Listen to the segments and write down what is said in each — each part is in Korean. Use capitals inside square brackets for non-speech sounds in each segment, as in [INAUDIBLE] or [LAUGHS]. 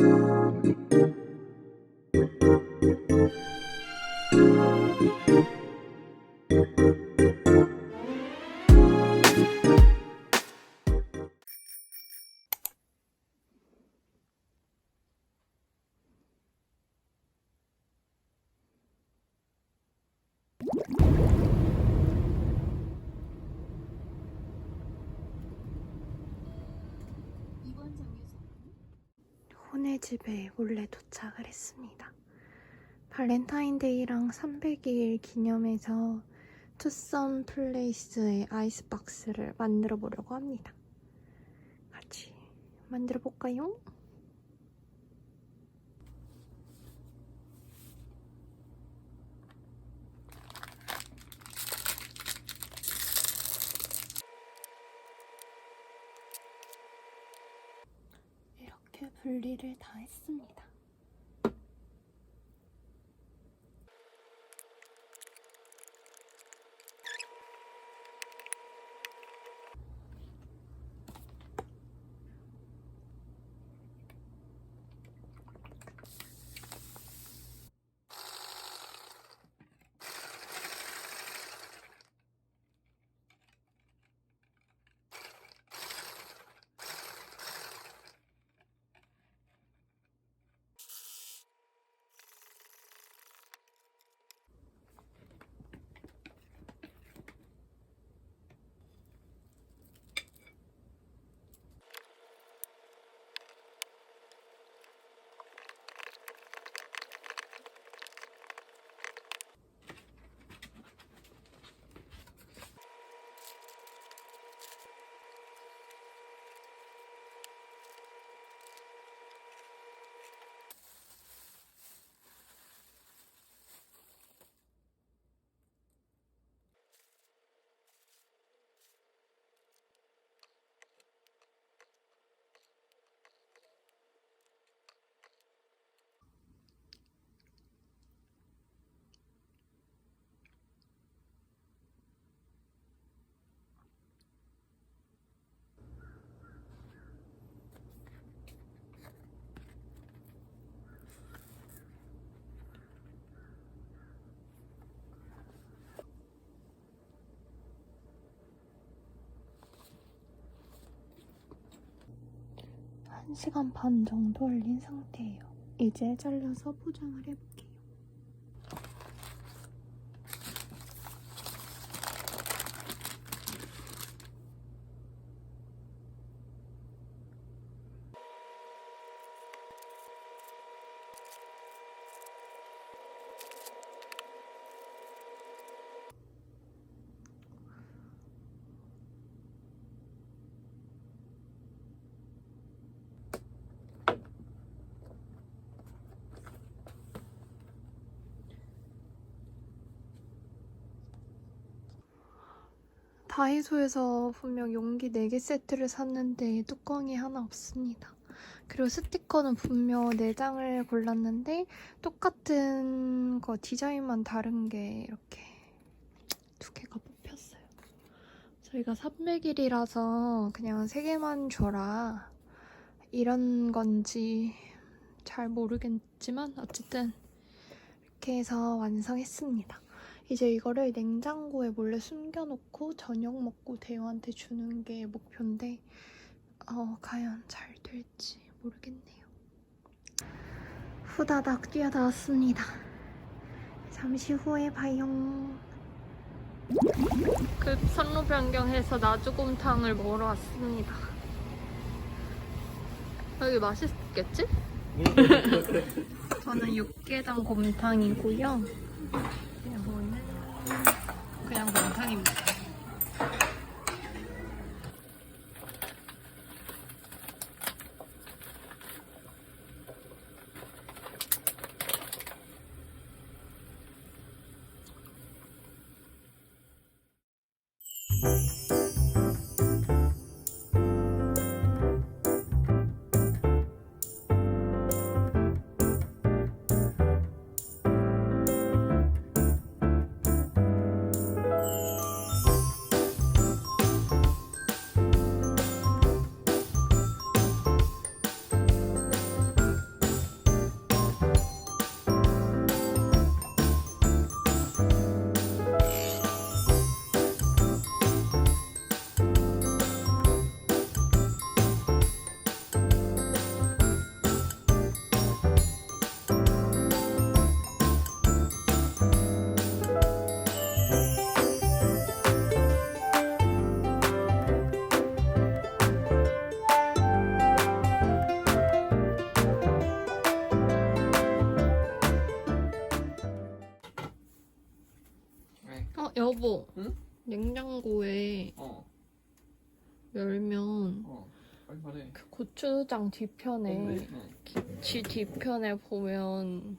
Música 혼의 집에 몰래 도착을 했습니다. 발렌타인데이랑 300일 기념해서 투썸 플레이스의 아이스박스를 만들어 보려고 합니다. 같이 만들어 볼까요? 이렇게 분리를 다 했습니다. 한시간 반 정도 얼린 상태예요. 이제 잘라서 포장을 해볼게요. 다이소에서 분명 용기 4개 세트를 샀는데 뚜껑이 하나 없습니다. 그리고 스티커는 분명 4장을 골랐는데 똑같은 거 디자인만 다른 게 이렇게 두 개가 뽑혔어요. 저희가 300일이라서 그냥 3개만 줘라 이런 건지 잘 모르겠지만 어쨌든 이렇게 해서 완성했습니다. 이제 이거를 냉장고에 몰래 숨겨놓고 저녁 먹고 대호한테 주는 게 목표인데 어, 과연 잘 될지 모르겠네요. 후다닥 뛰어나왔습니다. 잠시 후에 봐요. 급 선로 변경해서 나주곰탕을 먹으러 왔습니다. 여기 맛있겠지? [LAUGHS] 저는 육개장 곰탕이고요. 이거는 그 여보, 응? 냉장고에 어, 열면 어. 빨리 말해. 그 고추장 뒤편에 뭔데? 어. 김치 뒤편에 보면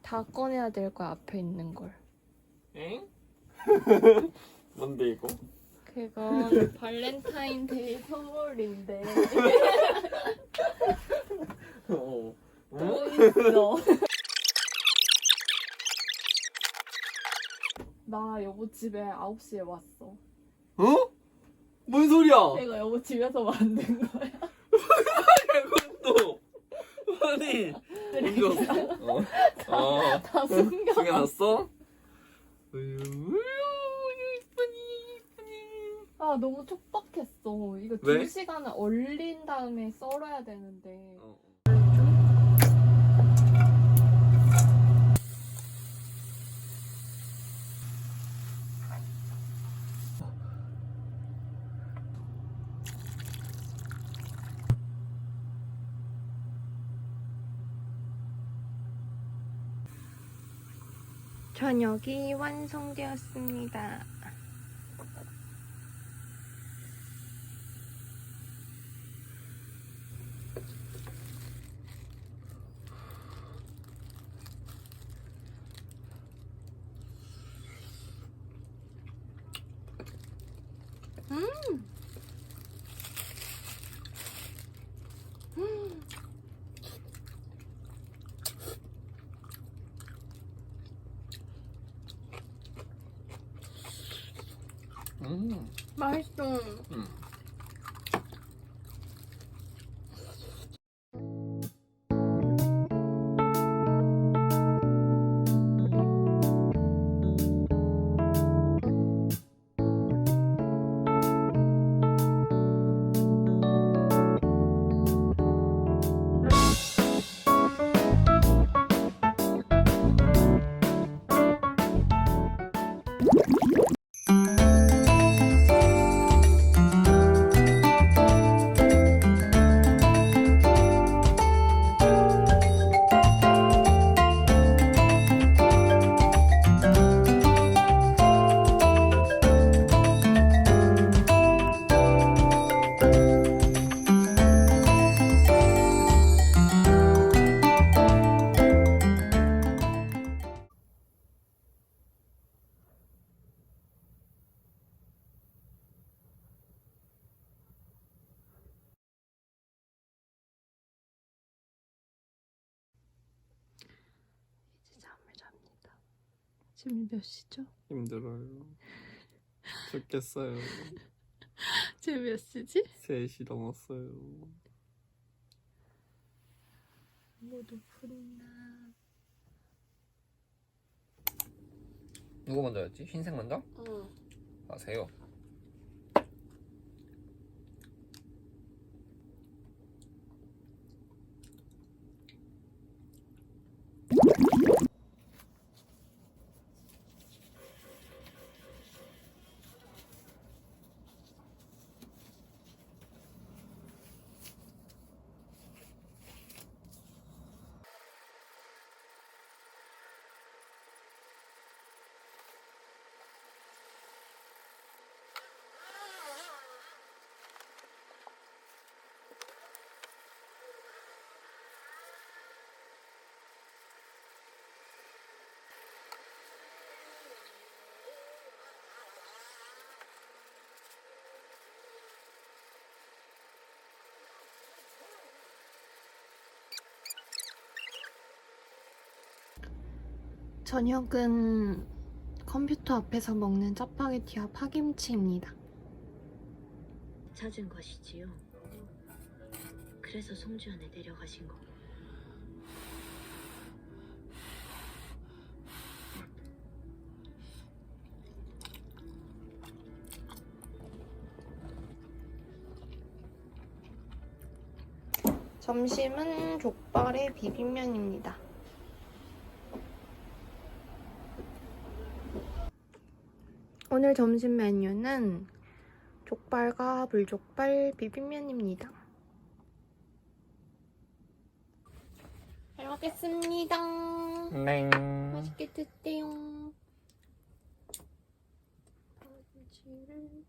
다 꺼내야 될 거야 앞에 있는 걸. 엥? [LAUGHS] 뭔데 이거? 그건 [LAUGHS] 발렌타인데이 선물인데 [LAUGHS] 어. 또 있어. 나 여보 집에 9시에 왔어. 어? 뭔 소리야? 내가 여보 집에서 만든 거야. 또 아니 이거 어? 어. 다 숨겨. 숨겨놨어? 으유, 이쁘니 이쁘니. 아 너무 촉박했어. 이거 왜? 두 시간을 얼린 다음에 썰어야 되는데. 어. 저녁이 완성되었습니다. 음! 음! 지금 몇 시죠? 힘들어요. 죽겠어요. [LAUGHS] 지금 몇 시지? 3시 넘었어요. 모두 푸른다. 누구 먼저였지? 흰색 먼저? 응. 아세요? 저녁은 컴퓨터 앞에서 먹는 짜파게티와 파김치입니다. 찾은 것이지요. 그래서 송주현에 데려가신 거고. 점심은 족발에 비빔면입니다. 오늘 점심 메뉴는 족발과 불족발 비빔면입니다. 잘 먹겠습니다. 네. 맛있게 드세요. 파김치를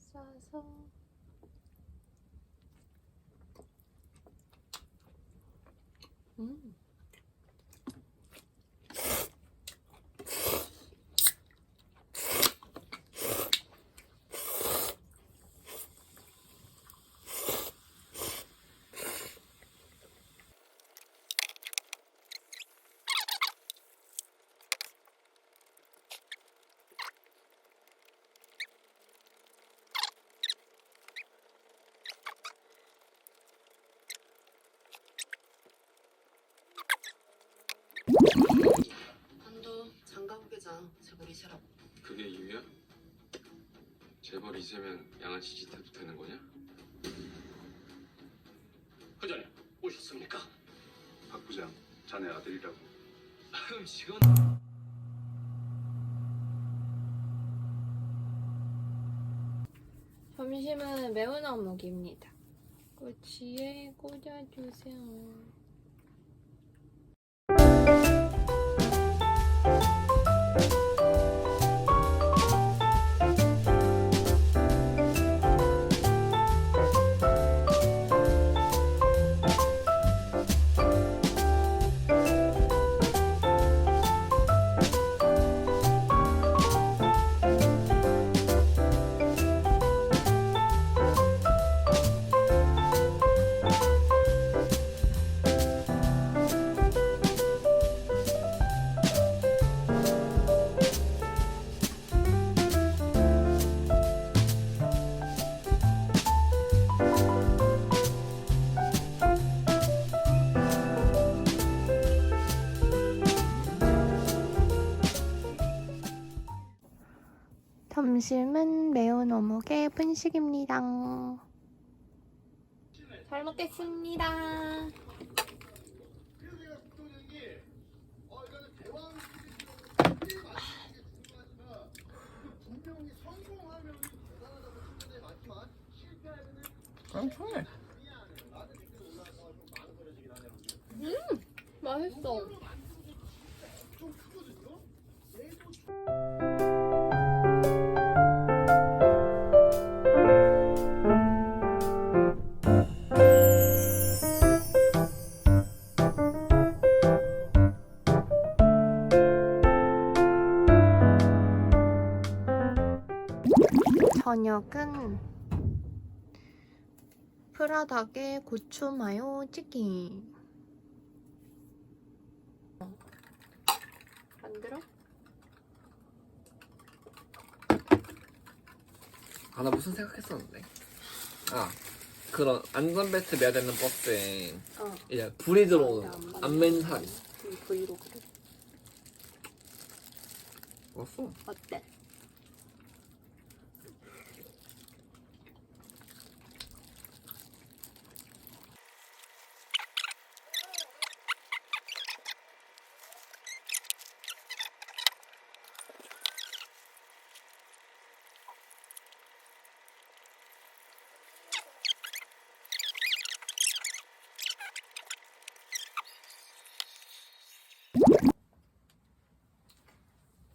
싸서 셔라 그게 이유야? 재벌 이세면 양아치 짓 해도 되는 거냐? 회장님 오셨습니까? 박 부장, 자네 아들이라고. 음식은 점심은 매운 어묵입니다. 꼬치에 꽂아주세요. 점심은 매운 어묵에 분식입니다. 잘 먹겠습니다. 엄청네. 맛있어. 저녁은 프라닭의 고추 마요 치킨. 만들어? 아, 나 무슨 생각했었는데. 아, 그런 안전벨트 매야 되는 버스에 어. 이제 불이 들어오는 거. 안안맨 사람 있어. 그 브이로그를. 없어. 어때?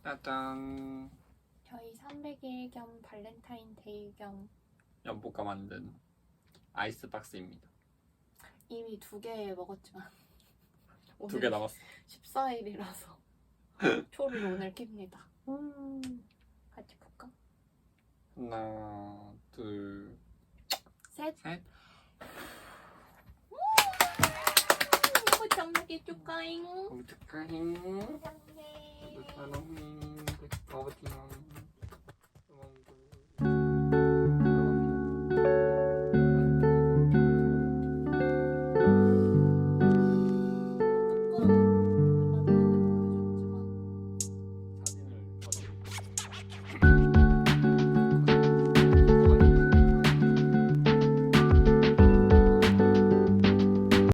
짜잔. 저희 300일 겸 발렌타인데이 겸 연보가 만든 아이스박스입니다. 이미 두 개 먹었지만 [LAUGHS] 두개 남았어. 14일이라서 [LAUGHS] 초를 오늘 킵니다. 음, 같이 볼까? 하나, 둘, 셋. 셋. 너무 장하게 축하잉. 어떡하잉? 사랑해. 사랑해. 아버지야.